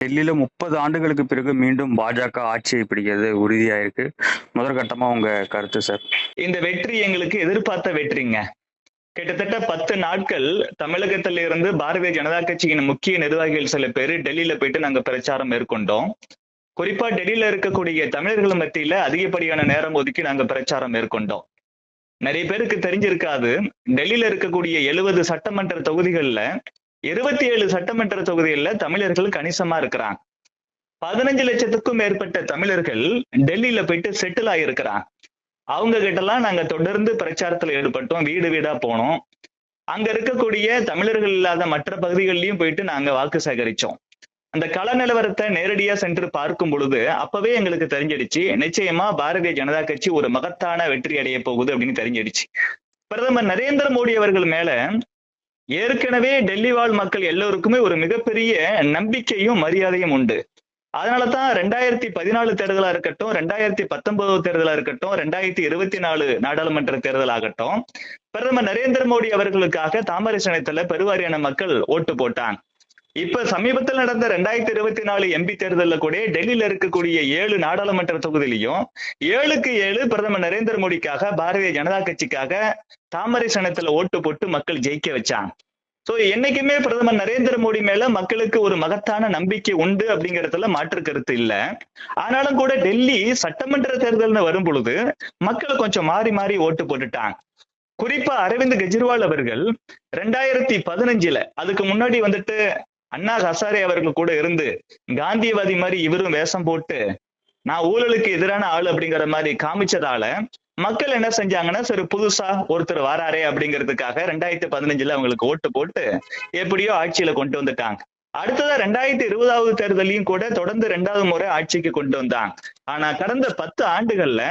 டெல்லியில முப்பது ஆண்டுகளுக்கு பிறகு மீண்டும் பாஜக ஆட்சியை பிடிக்கிறது உறுதியாயிருக்கு முதற்கட்டமா உங்க கருத்து சார் இந்த வெற்றி எங்களுக்கு எதிர்பார்த்த வெற்றிங்க. கிட்டத்தட்ட பத்து நாட்கள் தமிழகத்தில இருந்து பாரதிய ஜனதா கட்சியின் முக்கிய நிர்வாகிகள் சில பேர் டெல்லியில போயிட்டு நாங்க பிரச்சாரம் மேற்கொண்டோம். குறிப்பா டெல்லியில இருக்கக்கூடிய தமிழர்கள் மத்தியில அதிகப்படியான நேரம் ஒதுக்கி நாங்க பிரச்சாரம் மேற்கொண்டோம். நிறைய பேருக்கு தெரிஞ்சிருக்காது டெல்லியில இருக்கக்கூடிய எழுபது சட்டமன்ற தொகுதிகள்ல இருபத்தி ஏழு சட்டமன்ற தொகுதிகள்ல தமிழர்கள் கணிசமா இருக்கிறாங்க. பதினஞ்சு லட்சத்துக்கும் மேற்பட்ட தமிழர்கள் டெல்லியில போயிட்டு செட்டில் ஆகியிருக்கிறாங்க அவங்க கிட்டலாம் நாங்க தொடர்ந்து பிரச்சாரத்துல ஈடுபட்டோம். வீடு வீடா போனோம். அங்க இருக்கக்கூடிய தமிழர்கள் இல்லாத மற்ற பகுதிகளிலையும் போயிட்டு நாங்க வாக்கு சேகரிச்சோம். அந்த கள நிலவரத்தை நேரடியா சென்று பார்க்கும் பொழுது அப்பவே எங்களுக்கு தெரிஞ்சிடுச்சு. நிச்சயமா பாரதிய ஜனதா கட்சி ஒரு மகத்தான வெற்றி அடைய போகுது அப்படின்னு தெரிஞ்சிடுச்சு. பிரதமர் நரேந்திர மோடி அவர்கள் மேல ஏற்கனவே டெல்லி வாழ் மக்கள் எல்லோருக்குமே ஒரு மிகப்பெரிய நம்பிக்கையும் மரியாதையும் உண்டு. அதனாலதான் ரெண்டாயிரத்தி பதினாலு தேர்தலா இருக்கட்டும் ரெண்டாயிரத்தி பத்தொன்பது தேர்தலா இருக்கட்டும் ரெண்டாயிரத்தி இருபத்தி நாலு நாடாளுமன்ற தேர்தல் ஆகட்டும் பிரதமர் நரேந்திர மோடி அவர்களுக்காக தாமரை சின்னத்துல பெருவாரியான மக்கள் ஓட்டு போட்டாங்க. இப்ப சமீபத்தில் நடந்த ரெண்டாயிரத்தி இருபத்தி நாலு எம்பி தேர்தலில் கூட டெல்லியில இருக்கக்கூடிய ஏழு நாடாளுமன்ற தொகுதியிலையும் ஏழுக்கு ஏழு பிரதமர் நரேந்திர மோடிக்காக பாரதிய ஜனதா கட்சிக்காக தாமரை சனத்துல ஓட்டு போட்டு மக்கள் ஜெயிக்க வச்சாங்க. சோ என்னைக்குமே பிரதமர் நரேந்திர மோடி மேல மக்களுக்கு ஒரு மகத்தான நம்பிக்கை உண்டு அப்படிங்கறதுல மாற்று கருத்து இல்ல. ஆனாலும் கூட டெல்லி சட்டமன்ற தேர்தல்னு வரும் பொழுது மக்கள் கொஞ்சம் மாறி மாறி ஓட்டு போட்டுட்டாங்க. குறிப்பா அரவிந்த் கெஜ்ரிவால் அவர்கள் ரெண்டாயிரத்தி பதினஞ்சுல அதுக்கு முன்னாடி வந்துட்டு அண்ணா ஹசாரே அவர்கள் கூட இருந்து காந்தியவாதி மாதிரி இவரும் வேஷம் போட்டு நான் ஊழலுக்கு எதிரான ஆள் அப்படிங்கிற மாதிரி காமிச்சதால மக்கள் என்ன செஞ்சாங்கன்னா சரி புதுசா ஒருத்தர் வராரே அப்படிங்கிறதுக்காக ரெண்டாயிரத்தி பதினஞ்சுல அவங்களுக்கு ஓட்டு போட்டு எப்படியோ ஆட்சியில கொண்டு வந்துட்டாங்க. அடுத்ததா ரெண்டாயிரத்தி இருபதாவது தேர்தலையும் கூட தொடர்ந்து ரெண்டாவது முறை ஆட்சிக்கு கொண்டு வந்தாங்க. ஆனா கடந்த பத்து ஆண்டுகள்ல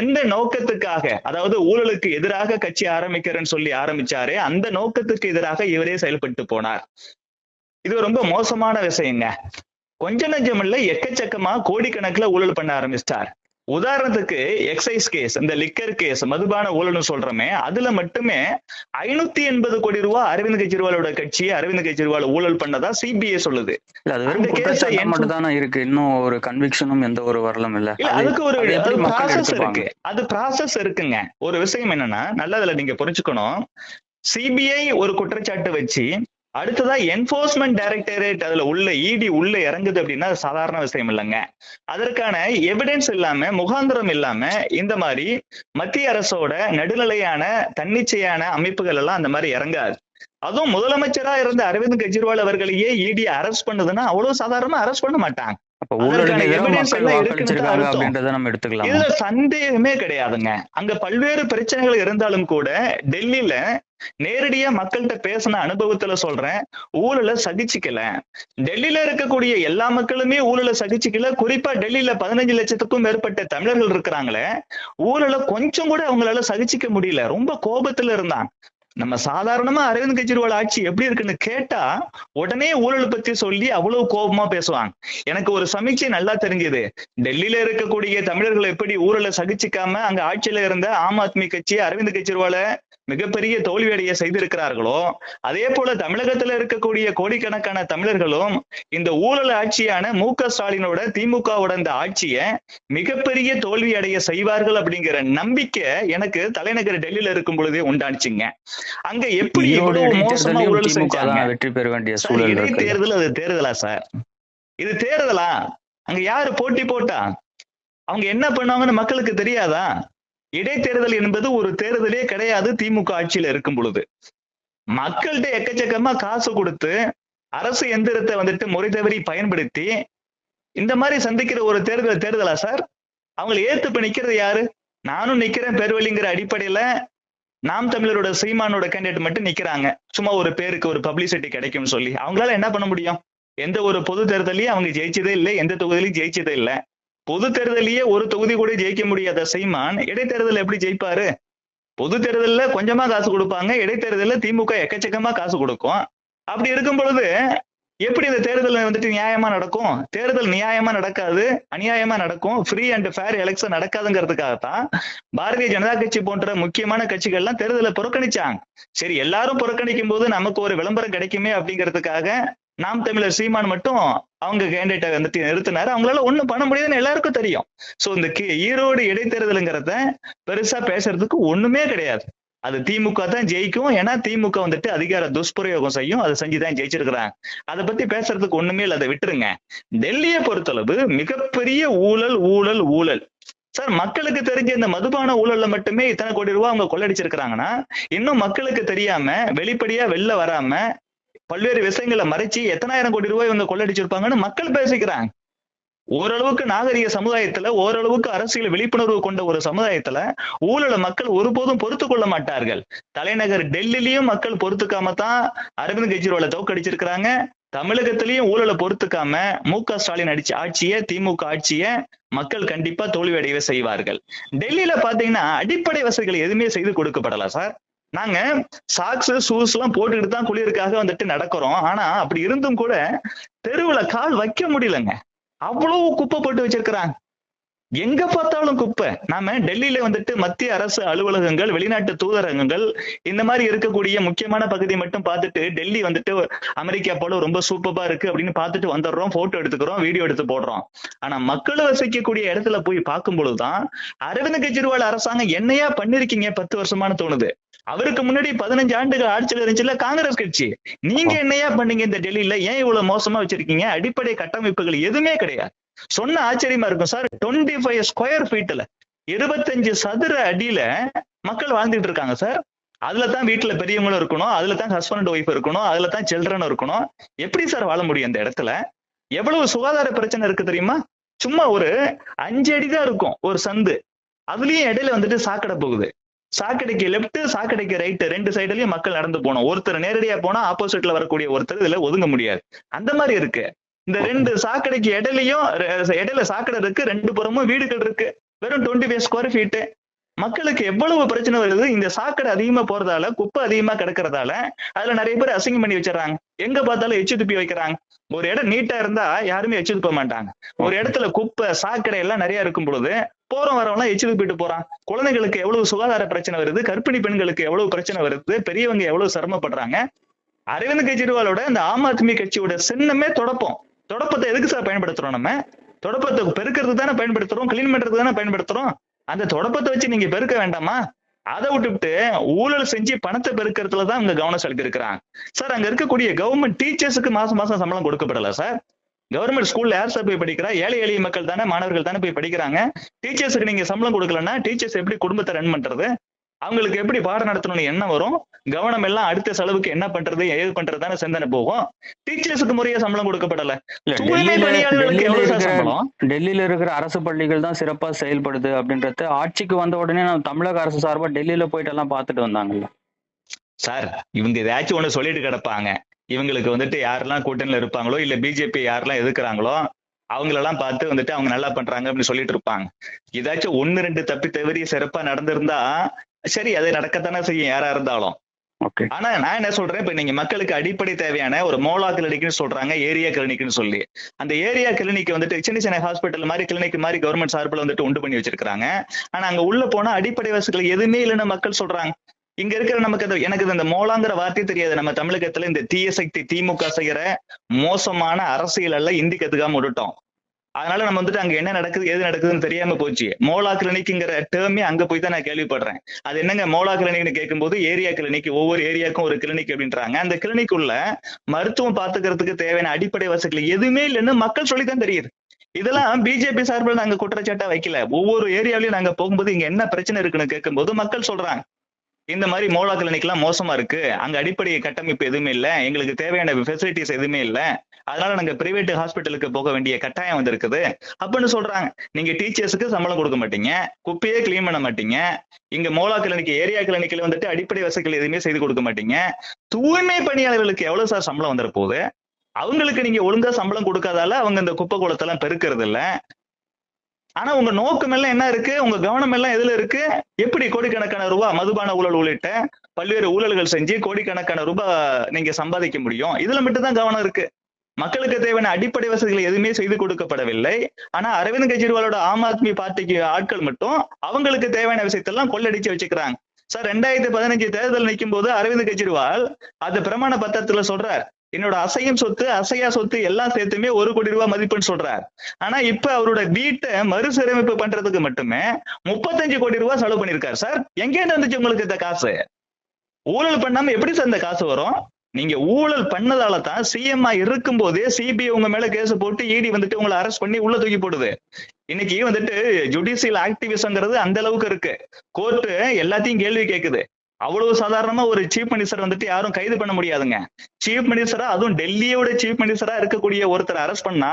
எந்த நோக்கத்துக்காக அதாவது ஊழலுக்கு எதிராக கட்சி ஆரம்பிக்கிறேன்னு சொல்லி ஆரம்பிச்சாரே அந்த நோக்கத்துக்கு எதிராக இவரே செயல்பட்டு போனார். இது ரொம்ப மோசமான விஷயங்க. கொஞ்ச நஞ்சம் இல்ல எக்கச்சக்கமா கோடிக்கணக்குல ஊழல் பண்ண ஆரம்பிச்சிட்டார். உதாரணத்துக்கு எக்ஸைஸ் கேஸ் இந்த லிக்கர் கேஸ் மதுபான ஊழல்னு சொல்றோமே அதுல மட்டுமே ஐநூத்தி எண்பது கோடி ரூபாய் அரவிந்த் கெஜ்ரிவாலோட கட்சி அரவிந்த் கெஜ்ரிவால் ஊழல் பண்ணதா சிபிஐ சொல்லுது. மட்டும் தானே இருக்கு. இன்னும் ஒரு கன்விக்ஷனும் எந்த ஒரு வரலும் இல்ல. இல்ல அது அதுக்கு ஒரு ப்ராசஸ் இருக்கு. அது ப்ராசஸ் இருக்குங்க. ஒரு விஷயம் என்னன்னா நல்லதுல நீங்க புரிஞ்சுக்கணும். சிபிஐ ஒரு குற்றச்சாட்டு வச்சு அடுத்ததா என்போர்ஸ்மெண்ட் டைரக்டரேட் அதுல உள்ள இடி உள்ள இறங்குது அப்படின்னா அது சாதாரண விஷயம் இல்லைங்க. அதற்கான எவிடன்ஸ் இல்லாம முகாந்திரம் இல்லாம இந்த மாதிரி மத்திய அரசோட நடுநிலையான தன்னிச்சையான அமைப்புகள் எல்லாம் அந்த மாதிரி இறங்காது. அதுவும் முதலமைச்சரா இருந்த அரவிந்த் கெஜ்ரிவால் அவர்களையே இடி அரெஸ்ட் பண்ணுதுன்னா அவ்வளவு சாதாரணமா அரெஸ்ட் பண்ண மாட்டாங்க. இதுல சந்தேகமே கிடையாதுங்க. அங்க பல்வேறு பிரச்சனைகள் இருந்தாலும் கூட டெல்லியில நேரடியா மக்கள்கிட்ட பேசின அனுபவத்துல சொல்றேன் ஊழலை சகிச்சுக்கல. டெல்லியில இருக்கக்கூடிய எல்லா மக்களுமே ஊழலை சகிச்சுக்கல. குறிப்பா டெல்லியில பதினஞ்சு லட்சத்துக்கும் மேற்பட்ட தமிழர்கள் இருக்கிறாங்களே ஊழலை கொஞ்சம் கூட அவங்களால சகிச்சுக்க முடியல. ரொம்ப கோபத்துல இருந்தாங்க. நம்ம சாதாரணமா அரவிந்த் கெஜ்ரிவால் ஆட்சி எப்படி இருக்குன்னு கேட்டா உடனே ஊழல் பத்தி சொல்லி அவ்வளவு கோபமா பேசுவாங்க. எனக்கு ஒரு சமீட்சை நல்லா தெரிஞ்சது. டெல்லியில இருக்கக்கூடிய தமிழர்கள் எப்படி ஊழலை சகிச்சுக்காம அங்க ஆட்சியில இருந்த ஆம் ஆத்மி கட்சி அரவிந்த் கெஜ்ரிவால மிகப்பெரிய தோல்வியடைய செய்திருக்கிறார்களோ அதே போல தமிழகத்துல இருக்கக்கூடிய கோடிக்கணக்கான தமிழர்களும் இந்த ஊழல் ஆட்சியான மு க ஸ்டாலினோட திமுகவோட இந்த ஆட்சியை மிகப்பெரிய தோல்வி அடைய செய்வார்கள் அப்படிங்கிற நம்பிக்கை எனக்கு தலைநகர் டெல்லியில இருக்கும் பொழுதே உண்டாச்சுங்க அங்க எப்படி மோசமா ஊழல் செஞ்சாங்க? வெற்றி பெற வேண்டிய சூழல் இடைத்தேர்தல் அது தேர்தலா சார்? இது தேர்தலா? அங்க யாரு போட்டி போட்டா? அவங்க என்ன பண்ணுவாங்கன்னு மக்களுக்கு தெரியாதா? இடைத்தேர்தல் என்பது ஒரு தேர்தலே கிடையாது திமுக ஆட்சியில இருக்கும் பொழுது. மக்கள்கிட்ட எக்கச்சக்கமா காசு கொடுத்து அரசு எந்திரத்தை வந்துட்டு முறை தவறி பயன்படுத்தி இந்த மாதிரி சந்திக்கிற ஒரு தேர்தல் தேர்தலா சார்? அவங்களை ஏத்து இப்ப நிக்கிறது யாரு? நானும் நிக்கிறேன் பெருவழிங்கிற அடிப்படையில நாம் தமிழரோட சீமானோட கேண்டிடேட் மட்டும் நிக்கிறாங்க. சும்மா ஒரு பேருக்கு ஒரு பப்ளிசிட்டி கிடைக்கும்னு சொல்லி. அவங்களால என்ன பண்ண முடியும்? எந்த ஒரு பொது தேர்தலையும் அவங்க ஜெயிச்சதே இல்லை எந்த தொகுதியிலையும் ஜெயிச்சதே இல்லை. பொது தேர்தலையே ஒரு தொகுதி கூட ஜெயிக்க முடியாத சீமான் இடைத்தேர்தல் எப்படி ஜெயிப்பாரு? பொது தேர்தல்ல கொஞ்சமா காசு கொடுப்பாங்க இடைத்தேர்தலில் திமுக எக்கச்சக்கமா காசு கொடுக்கும். அப்படி இருக்கும் பொழுது எப்படி இந்த தேர்தல் வந்துட்டு நியாயமா நடக்கும்? தேர்தல் நியாயமா நடக்காது அநியாயமா நடக்கும். ஃப்ரீ அண்ட் ஃபேர் எலெக்ஷன் நடக்காதுங்கிறதுக்காகத்தான் பாரதிய ஜனதா கட்சி போன்ற முக்கியமான கட்சிகள்லாம் தேர்தலை புறக்கணிச்சாங்க. சரி எல்லாரும் புறக்கணிக்கும் போது நமக்கு ஒரு விளம்பரம் கிடைக்குமே அப்படிங்கிறதுக்காக நாம் தமிழர் சீமான் மட்டும் அவங்க கேண்டிடேட்டை வந்துட்டு நிறுத்தினாரு. அவங்களால ஒண்ணும் பண்ண முடியாதுன்னு எல்லாருக்கும் தெரியும். சோ இந்த கி- ஈரோடு இடைத்தேர்தலுங்கிறத பெருசா பேசுறதுக்கு ஒண்ணுமே கிடையாது. அது திமுக தான் ஜெயிக்கும். ஏன்னா திமுக வந்துட்டு அதிகார துஷ்பிரயோகம் செய்யும். அதை செஞ்சுதான் ஜெயிச்சிருக்கிறாங்க. அதை பத்தி பேசுறதுக்கு ஒண்ணுமே இல்லை. அதை விட்டுருங்க. டெல்லியை பொறுத்தளவு மிகப்பெரிய ஊழல் ஊழல் ஊழல். சார் மக்களுக்கு தெரிஞ்ச இந்த மதுபான ஊழல்ல மட்டுமே இத்தனை கோடி ரூபாய் அவங்க கொள்ளடிச்சிருக்கிறாங்கன்னா இன்னும் மக்களுக்கு தெரியாம வெளிப்படையா வெளில வராம பல்வேறு விஷயங்களை மறைச்சு எத்தனாயிரம் கோடி ரூபாய் இவங்க கொள்ளடிச்சிருப்பாங்கன்னு மக்கள் பேசிக்கிறாங்க. ஓரளவுக்கு நாகரிக சமுதாயத்துல ஓரளவுக்கு அரசியல் விழிப்புணர்வு கொண்ட ஒரு சமுதாயத்துல ஊழலை மக்கள் ஒருபோதும் பொறுத்து கொள்ள மாட்டார்கள். தலைநகர் டெல்லிலையும் மக்கள் பொறுத்துக்காம தான் அரவிந்த் கெஜ்ரிவாலை தோக்கடிச்சிருக்கிறாங்க தமிழகத்திலையும் ஊழலை பொறுத்துக்காம மு க ஸ்டாலின் அடிச்ச ஆட்சிய திமுக ஆட்சிய மக்கள் கண்டிப்பா தோல்வியடைய செய்வார்கள். டெல்லியில பாத்தீங்கன்னா அடிப்படை வசதிகள் எதுவுமே செய்து கொடுக்கப்படல சார். நாங்க சாக்ஸ் ஷூஸ் எல்லாம் போட்டுக்கிட்டு தான் குளிருக்காக வந்துட்டு நடக்கிறோம். ஆனா அப்படி இருந்தும் கூட தெருவுல கால் வைக்க முடியலங்க. அவ்வளவு குப்பை போட்டு வச்சிருக்கிறாங்க. எங்க பார்த்தாலும் குப்பை. நாம டெல்லியில வந்துட்டு மத்திய அரசு அலுவலகங்கள் வெளிநாட்டு தூதரகங்கள் இந்த மாதிரி இருக்கக்கூடிய முக்கியமான பகுதி மட்டும் பார்த்துட்டு டெல்லி வந்துட்டு அமெரிக்கா போல ரொம்ப சூப்பரா இருக்கு அப்படின்னு பார்த்துட்டு வந்துடுறோம் போட்டோ எடுத்துக்கிறோம் வீடியோ எடுத்து போடுறோம். ஆனா மக்கள் வசிக்கக்கூடிய இடத்துல போய் பார்க்கும் பொழுதுதான் அரவிந்த் கெஜ்ரிவால் அரசாங்கம் என்னையா பண்ணிருக்கீங்க பத்து வருஷமானு தோணுது. அவருக்கு முன்னாடி பதினஞ்சு ஆண்டுகள் ஆட்சியில் இருந்துச்சுல காங்கிரஸ் கட்சி. நீங்க என்னையா பண்ணீங்க இந்த டெல்லியில? ஏன் இவ்வளவு மோசமா வச்சிருக்கீங்க? அடிப்படை கட்டமைப்புகள் எதுவுமே கிடையாது. சொன்ன ஆச்சரியமா இருக்கும் சார் டுவெண்ட்டி ஃபைவ் ஸ்கொயர் ஃபீட்ல இருபத்தஞ்சு சதுர அடியில மக்கள் வாழ்ந்துட்டு இருக்காங்க சார். அதுல தான் வீட்டுல பெரியவங்களும் இருக்கணும் அதுல தான் ஹஸ்பண்ட் ஒய்ஃப் இருக்கணும் அதுல தான் சில்ட்ரன் இருக்கணும். எப்படி சார் வாழ முடியும் அந்த இடத்துல? எவ்வளவு சுகாதார பிரச்சனை இருக்கு தெரியுமா? சும்மா ஒரு அஞ்சு அடி தான் இருக்கும் ஒரு சந்து. அதுலயும் இடையில வந்துட்டு சாக்கடை போகுது. சாக்கடைக்கு லெப்ட் சாக்கடைக்கு ரைட் ரெண்டு சைடுலயும் மக்கள் நடந்து போனோம் ஒருத்தர் நேரடியா போனா ஆப்போசிட்ல வரக்கூடிய ஒருத்தர் இதுல ஒதுங்க முடியாது. அந்த மாதிரி இருக்கு. இந்த ரெண்டு சாக்கடைக்கு இடையிலயும் இடையில சாக்கடை இருக்கு ரெண்டு புறமும் வீடுகள் இருக்கு. வெறும் டுவெண்ட்டி ஃபைவ் ஸ்கொயர் ஃபீட் மக்களுக்கு எவ்வளவு பிரச்சனை வருது இந்த சாக்கடை அதிகமா போறதால குப்பை அதிகமா கிடக்கறதால அதுல நிறைய பேர் அசிங்கம் பண்ணி வச்சிடறாங்க. எங்க பார்த்தாலும் எச்சு துப்பி வைக்கிறாங்க. ஒரு இடம் நீட்டா இருந்தா யாருமே எச்சு துப்ப மாட்டாங்க. ஒரு இடத்துல குப்பை சாக்கடை எல்லாம் நிறைய இருக்கும் பொழுது போறோம் வரவங்க எச்சு துப்பிட்டு போறான். குழந்தைகளுக்கு எவ்வளவு சுகாதார பிரச்சனை வருது கர்ப்பிணி பெண்களுக்கு எவ்வளவு பிரச்சனை வருது பெரியவங்க எவ்வளவு சிரமப்படுறாங்க. அரவிந்த் கெஜ்ரிவாலோட இந்த ஆம் ஆத்மி கட்சியோட சின்னமே தொடப்பம். தொடப்பத்தை எதுக்கு சார் பயன்படுத்துறோம் நம்ம? தொடப்பத்தை பெருக்கிறதுக்கு தானே பயன்படுத்துறோம் கிளீன் பண்றதுக்கு தானே பயன்படுத்துறோம்? அந்த தொடப்பத்தை வச்சு நீங்க பெருக்க வேண்டாமா? அதை விட்டுவிட்டு ஊழல் செஞ்சு பணத்தை பெருக்கிறதுல தான் அங்க கவனம் செலுத்தி இருக்கிறாங்க சார் அங்க இருக்கக்கூடிய கவர்மெண்ட் டீச்சர்ஸுக்கு மாசம் மாசம் சம்பளம் கொடுக்கப்படல சார். கவர்மெண்ட் ஸ்கூல்ல யார் சார் போய் படிக்கிறா? ஏழை எளிய மக்கள் தானே மாணவர்கள் தானே போய் படிக்கிறாங்க. டீச்சர்ஸுக்கு நீங்க சம்பளம் கொடுக்கலன்னா டீச்சர்ஸ் எப்படி குடும்பத்தை ரன் பண்றது? அவங்களுக்கு எப்படி பாடம் நடத்தணும்னு என்ன வரும்? கவனம் எல்லாம் அடுத்த செலவுக்கு என்ன பண்றது ஏது பண்றது தானே சிந்தனை போகும். டீச்சர்ஸுக்கு முறையா சம்பளம் கொடுக்கப்படல. டெல்லியில இருக்கிற அரசு பள்ளிகள் தான் சிறப்பா செயல்படுது அப்படின்றது ஆட்சிக்கு வந்த உடனே நம்ம தமிழக அரசு சார்பா டெல்லியில போயிட்டு எல்லாம் பார்த்துட்டு வந்தாங்கல்ல. சார் இவங்க ஏதாச்சும் ஒண்ணு சொல்லிட்டு கிடப்பாங்க. இவங்களுக்கு வந்துட்டு யாரெல்லாம் கூட்டணியில இருப்பாங்களோ இல்ல பிஜேபி யாரெல்லாம் எதுக்குறாங்களோ அவங்களெல்லாம் பார்த்து வந்துட்டு அவங்க நல்லா பண்றாங்க அப்படின்னு சொல்லிட்டு இருப்பாங்க. ஏதாச்சும் ஒண்ணு ரெண்டு தப்பி தவறி சிறப்பா நடந்திருந்தா சரி அது நடக்கத்தானே செய்யும் யாரா இருந்தாலும். ஆனா நான் என்ன சொல்றேன் இப்ப நீங்க மக்களுக்கு அடிப்படை தேவையான ஒரு மோலா கிளினிக்னு சொல்றாங்க ஏரியா கிளினிக்னு சொல்லி. அந்த ஏரியா கிளினிக் வந்துட்டு சின்ன சின்ன ஹாஸ்பிட்டல் மாதிரி கிளினிக் மாதிரி கவர்மெண்ட் சார்பில் வந்துட்டு உண்டு பண்ணி வச்சிருக்காங்க ஆனா அங்க உள்ள போனா அடிப்படை வசதிகள் எதுவுமே இல்லைன்னு மக்கள் சொல்றாங்க. இங்க இருக்கிற நமக்கு அது எனக்கு இந்த மோலாங்கிற வார்த்தை தெரியாது. நம்ம தமிழகத்துல இந்த தீய சக்தி திமுக செய்யற மோசமான அரசியல் எல்லாம் இந்தி கத்துக்காம விட்டுட்டோம். அதனால நம்ம வந்துட்டு அங்க என்ன நடக்குது எது நடக்குதுன்னு தெரியாம போச்சு. மோலா கிளினிக்ங்கிற டேர்மே அங்க போய் தான் நான் கேள்விப்படுறேன். அது என்னங்க மோலா கிளினிக்னு கேட்கும்போது ஏரியா கிளினிக் ஒவ்வொரு ஏரியாவுக்கும் ஒரு கிளினிக் அப்படின்றாங்க. அந்த கிளினிக் உள்ள மருத்துவம் பாத்துக்கிறதுக்கு தேவையான அடிப்படை வசதிகள் எதுவுமே இல்லைன்னு மக்கள் சொல்லித்தான் தெரியுது. இதெல்லாம் பிஜேபி சார்பில் நாங்க குற்றச்சாட்டா வைக்கல. ஒவ்வொரு ஏரியாவிலயும் நாங்க போகும்போது இங்க என்ன பிரச்சனை இருக்குன்னு கேட்கும்போது மக்கள் சொல்றாங்க. இந்த மாதிரி மோலா கிளினிக் எல்லாம் மோசமா இருக்கு. அங்க அடிப்படை கட்டமைப்பு எதுவுமே இல்ல. எங்களுக்கு தேவையான ஃபெசிலிட்டிஸ் எதுவுமே இல்லை. அதனால நாங்க பிரைவேட் ஹாஸ்பிட்டலுக்கு போக வேண்டிய கட்டாயம் வந்திருக்குது. அப்படின்னு சொல்றாங்க. நீங்க டீச்சர்ஸுக்கு சம்பளம் கொடுக்க மாட்டீங்க. குப்பையே கிளீன் பண்ண மாட்டீங்க. இங்க மோலா கிளினிக் ஏரியா கிளினிக்ல வந்துட்டு அடிப்படை வசதிகள் எதுவுமே செய்து கொடுக்க மாட்டீங்க. தூய்மை பணியாளர்களுக்கு எவ்வளவு சார் சம்பளம் வந்துட போகுது? அவங்களுக்கு நீங்க ஒழுங்கா சம்பளம் கொடுக்காதால அவங்க இந்த குப்பை குளத்தெல்லாம் பெருக்கிறது இல்ல. ஆனா உங்க நோக்கம் எல்லாம் என்ன இருக்கு? உங்க கவனம் எல்லாம் எதுல இருக்கு? எப்படி கோடிக்கணக்கான ரூபாய் மதுபான ஊழல் உள்ளிட்ட பல்வேறு ஊழல்கள் செஞ்சு கோடிக்கணக்கான ரூபாய் நீங்க சம்பாதிக்க முடியும்? இதுல மட்டும் தான் கவனம் இருக்கு. மக்களுக்கு தேவையான அடிப்படை வசதிகள் எதுவுமே செய்து கொடுக்கப்படவில்லை. ஆனா அரவிந்த் கெஜ்ரிவாலோட ஆம் ஆத்மி பார்ட்டிக்கு ஆட்கள் மட்டும் அவங்களுக்கு தேவையான விஷயத்தெல்லாம் கொள்ளடிச்சு வச்சுக்கிறாங்க. சார் ரெண்டாயிரத்தி பதினஞ்சு தேர்தல் நிற்கும் போது அரவிந்த் கெஜ்ரிவால் அந்த பிரமாண பத்திரத்துல சொல்றார். என்னோட அசையும் சொத்து அசையா சொத்து எல்லாம் சேர்த்துமே ஒரு கோடி ரூபாய் மதிப்புன்னு சொல்றார். ஆனா இப்ப அவரோட வீட்டை மறுசீரமைப்பு பண்றதுக்கு மட்டுமே முப்பத்தஞ்சு கோடி ரூபாய் செலவு பண்ணிருக்காரு சார் எங்க இருந்துச்சு வந்துச்சு உங்களுக்கு இந்த காசு? ஊழல் பண்ணாம எப்படி சார் இந்த காசு வரும்? நீங்க ஊழல் பண்ணதால தான் சிஎம்ஆ இருக்கும் போதே சிபிஐ உங்க மேல கேஸ் போட்டு இடி வந்துட்டு உங்களை அரெஸ்ட் பண்ணி உள்ள தூக்கி போடுது. இன்னைக்கு வந்துட்டு ஜுடிஷியல் ஆக்டிவிசம்ங்கிறது அந்த அளவுக்கு இருக்கு. கோர்ட்டு எல்லாத்தையும் கேள்வி கேக்குது. அவ்வளவு சாதாரணமா ஒரு சீஃப் மினிஸ்டர் வந்துட்டு யாரும் கைது பண்ண முடியாதுங்க. சீஃப் மினிஸ்டரா அதுவும் டெல்லியோட சீஃப் மினிஸ்டரா இருக்கக்கூடிய ஒருத்தர் அரெஸ்ட் பண்ணா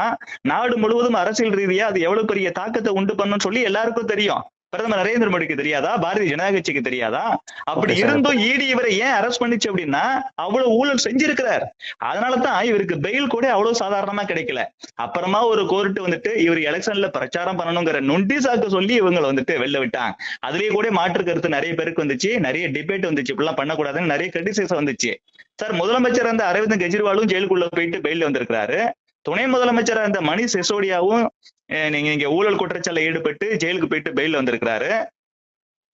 நாடு முழுவதும் அரசியல் ரீதியா அது எவ்வளவு பெரிய தாக்கத்தை உண்டு பண்ணும் சொல்லி எல்லாருக்கும் தெரியும். பிரதமர் நரேந்திர மோடிக்கு தெரியாதா? பாரதிய ஜனதா கட்சிக்கு தெரியாதா? அப்படி. இருந்தும் இடி இவரை ஏன் அரெஸ்ட் பண்ணிச்சு அப்படின்னா அவ்வளவு ஊழல் செஞ்சிருக்கிறார். அதனாலதான் இவருக்கு பெயில் கூட அவ்வளவு சாதாரணமா கிடைக்கல. அப்புறமா ஒரு கோர்ட் வந்துட்டு இவர் எலெக்ஷன்ல பிரச்சாரம் பண்ணணுங்கிற நொண்டி சாக்கு சொல்லி இவங்களை வந்துட்டு வெளில விட்டாங்க. அதுலயே கூட மாற்று கருத்து நிறைய பேருக்கு வந்துச்சு. நிறைய டிபேட் வந்துச்சு. இப்படிலாம் பண்ணக்கூடாதுன்னு நிறைய கிரிட்டிசைஸ் வந்துச்சு. சார் முதலமைச்சர் அந்த அரவிந்த் கெஜ்ரிவாலும் ஜெயிலுக்குள்ள போயிட்டு பெயில வந்திருக்கிறாரு. துணை முதலமைச்சர் அந்த மணிஷ் சிசோடியாவும் நீங்க இங்க ஊழல் குற்றச்சாட்டில் ஈடுபட்டு ஜெயிலுக்கு போயிட்டு பெயில் வந்திருக்கிறாரு.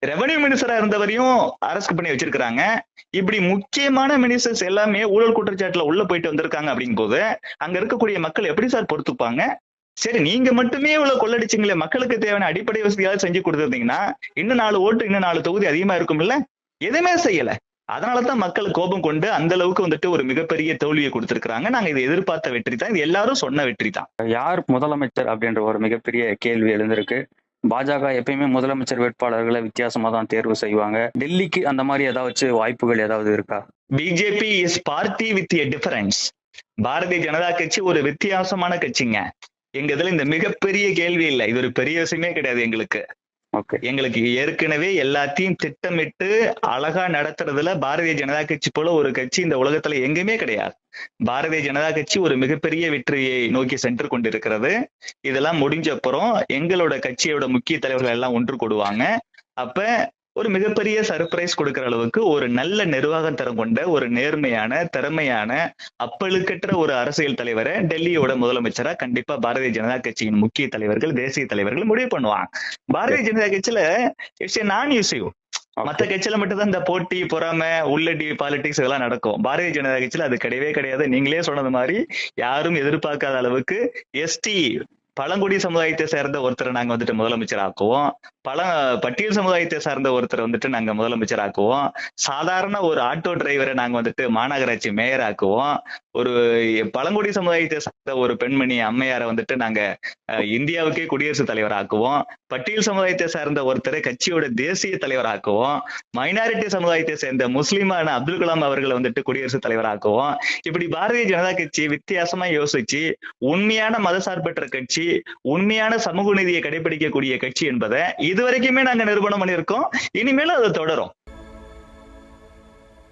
ரெவன்யூ மினிஸ்டரா இருந்தவரையும் அரெஸ்ட் பண்ணி வச்சிருக்கிறாங்க. இப்படி முக்கியமான மினிஸ்டர்ஸ் எல்லாமே ஊழல் குற்றச்சாட்டுல உள்ள போயிட்டு வந்திருக்காங்க அப்படிங்கும் போது அங்க இருக்கக்கூடிய மக்கள் எப்படி சார் பொறுத்துப்பாங்க? சரி நீங்க மட்டுமே இவ்வளவு கொள்ளடிச்சிங்களே மக்களுக்கு தேவையான அடிப்படை வசதியாவது செஞ்சு கொடுத்துருந்தீங்கன்னா இன்னும் நாலு ஓட்டு இன்னும் நாலு தொகுதி அதிகமா இருக்கும்ல? எதுவுமே செய்யல. அதனாலதான் மக்கள் கோபம் கொண்டு அந்த அளவுக்கு வந்துட்டு ஒரு மிகப்பெரிய தோல்வியை கொடுத்திருக்காங்க நாங்க இதை எதிர்பார்த்த வெற்றி தான். இது எல்லாரும் சொன்ன வெற்றி தான். யார் முதலமைச்சர் அப்படின்ற ஒரு மிகப்பெரிய கேள்வி எழுந்திருக்கு. பாஜக எப்பயுமே முதலமைச்சர் வேட்பாளர்களை வித்தியாசமா தான் தேர்வு செய்வாங்க. டெல்லிக்கு அந்த மாதிரி ஏதாவது வாய்ப்புகள் ஏதாவது இருக்கா? BJP is party with a difference Bharatiya Janata கட்சி ஒரு வித்தியாசமான கட்சிங்க. எங்க இதுல இந்த மிகப்பெரிய கேள்வி இல்லை. இது ஒரு பெரிய விஷயமே கிடையாது எங்களுக்கு. எங்களுக்கு ஏற்கனவே எல்லாத்தையும் திட்டமிட்டு அழகா நடத்துறதுல பாரதிய ஜனதா கட்சி போல ஒரு கட்சி இந்த உலகத்துல எங்குமே கிடையாது. பாரதிய ஜனதா கட்சி ஒரு மிகப்பெரிய வெற்றியை நோக்கி சென்று கொண்டிருக்கிறது. இதெல்லாம் முடிஞ்ச அப்புறம் எங்களோட கட்சியோட முக்கிய தலைவர்கள் எல்லாம் ஒன்று கூடுவாங்க. அப்ப ஒரு மிகப்பெரிய சர்ப்ரைஸ் கொடுக்கிற அளவுக்கு ஒரு நல்ல நிர்வாகம் தரம் கொண்ட ஒரு நேர்மையான திறமையான அப்பழுக்கற்ற ஒரு அரசியல் தலைவரை டெல்லியோட முதலமைச்சரா கண்டிப்பா பாரதிய ஜனதா கட்சியின் முக்கிய தலைவர்கள் தேசிய தலைவர்கள் முடிவு பண்ணுவாங்க. பாரதிய ஜனதா கட்சியில இட்ஸ் ஏ நான் யூசிவ் மத்த கட்சியில மட்டும் தான் இந்த போட்டி பொறாம உள்ளடி பாலிடிக்ஸ் இதெல்லாம் நடக்கும். பாரதிய ஜனதா கட்சியில அது கிடையவே கிடையாது. நீங்களே சொன்னது மாதிரி யாரும் எதிர்பார்க்காத அளவுக்கு எஸ்டி பழங்குடி சமுதாயத்தை சேர்ந்த ஒருத்தரை நாங்க வந்துட்டு முதலமைச்சர் ஆக்குவோம் பல பட்டியல் சமுதாயத்தை சார்ந்த ஒருத்தர் வந்துட்டு நாங்க முதலமைச்சர் ஆக்குவோம் சாதாரண ஒரு ஆட்டோ டிரைவரை நாங்க வந்துட்டு மாநகராட்சி மேயர் ஆக்குவோம் ஒரு பழங்குடி சமுதாயத்தை சார்ந்த ஒரு பெண்மணி அம்மையாரை வந்துட்டு நாங்க இந்தியாவுக்கே குடியரசுத் தலைவர் ஆக்குவோம் பட்டியல் சமுதாயத்தை சார்ந்த ஒருத்தரை கட்சியோட தேசிய தலைவர் ஆக்குவோம் மைனாரிட்டி சமுதாயத்தை சேர்ந்த முஸ்லிமான அப்துல் கலாம் அவர்களை வந்துட்டு குடியரசுத் தலைவர் ஆக்குவோம் இப்படி பாரதிய ஜனதா கட்சி வித்தியாசமா யோசிச்சு உண்மையான மதசார்பற்ற கட்சி உண்மையான சமூக நீதியை கடைபிடிக்கக்கூடிய கட்சி என்பதை இது வரைக்குமே நாங்க நிரூபணம் பண்ணியிருக்கோம். இனிமேலும் அது தொடரும்.